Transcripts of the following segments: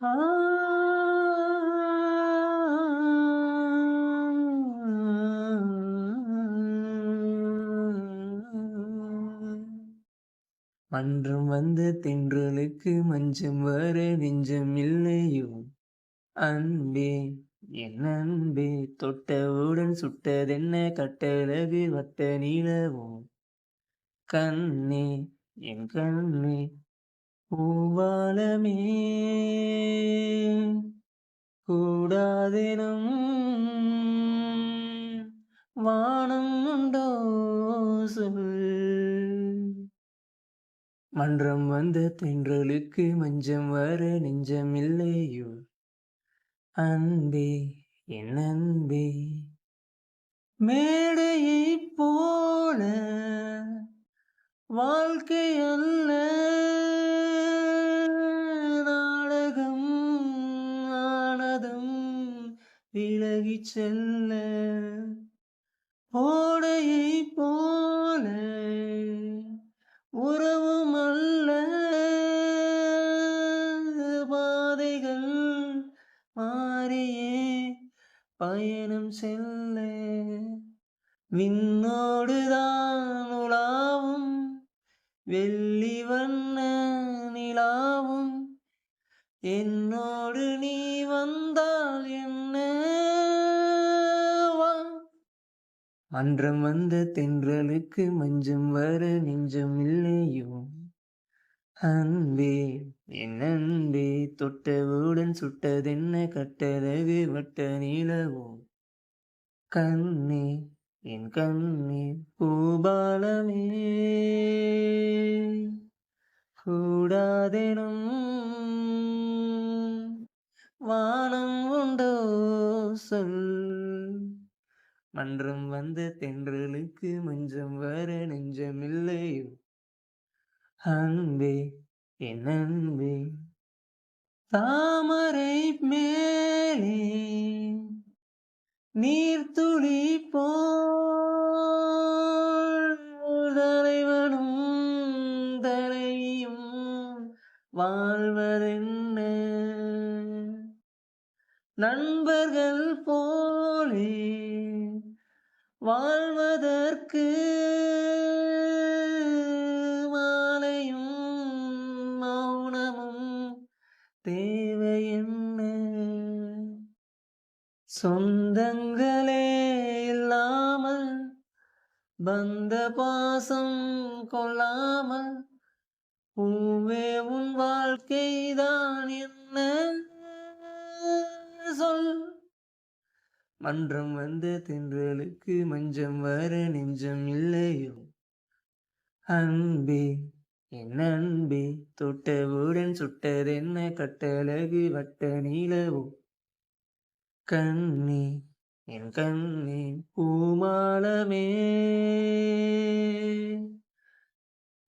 மன்றம் வந்த தென்றலுக்கு மஞ்சம் வர நெஞ்சம் இல்லையோ? அன்பே என் அன்பே தொட்டவுடன் சுட்டதென்ன கட்டழகு வட்ட நீளவோ கண்ணே என் கண்ணே பூவாலமே கூடாதெனும் வானம் உண்டோ சொல் மன்றம் வந்த தென்றலுக்கு மஞ்சம் வர நெஞ்சம் இல்லையோ அன்பே என் அன்பே. மேடையை போல வாழ்க்கையல்ல விலகி செல்ல ஓடையை போல உறவும் அல்ல பாதைகள் மாறியே பயணம் செல்ல. விண்ணோடுதான் உலாவும் வெள்ளி வண்ண நிலாவும் என்னோடு நீ வந்தால் மன்றம் வந்த தென்றலுக்கு மஞ்சம் வர நெஞ்சம் இல்லையோ? அன்பே என் அன்பே தொட்டவுடன் சுட்டதென்ன கட்டழகு வட்ட நிலவோ? கண்ணே என் கண்ணே பூபாலமே. கூடாதெனும் வானம் உண்டோ? சொல். மன்றம் வந்த தென்றலுக்கு மஞ்சம் வர நெஞ்சமில்லையோ அன்பே என் அன்பே தாமரை மேலே நீர்த்துளி போல் தலைவனும் தலையும் வாழ்வதென்ன? நண்பர்கள் போலே வாழ்வதற்கு மாலையும் மௌனமும் தேவை என்ன? சொந்தங்களே இல்லாமல் பந்த பாசம் கொள்ளாமல் பூவே உன் வாழ்க்கைதான் என்ன? சொல். மன்றம் வந்த தென்றலுக்கு மஞ்சம் வர நெஞ்சம் இல்லையோ? அன்பே என் அன்பே தொட்டவுடன் சுட்டதென்ன கட்டழகு வட்ட நீளவோ கண்ணே என் கண்ணே பூமாலமே.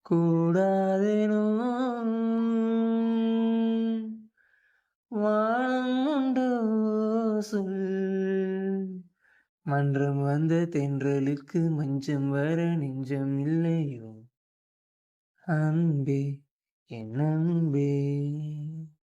கூடாதேனோ வானம் உண்டோ சொல் மன்றம் வந்த தென்றலுக்கு மஞ்சம் வர நெஞ்சம் இல்லையோ? அன்பே என் அன்பே.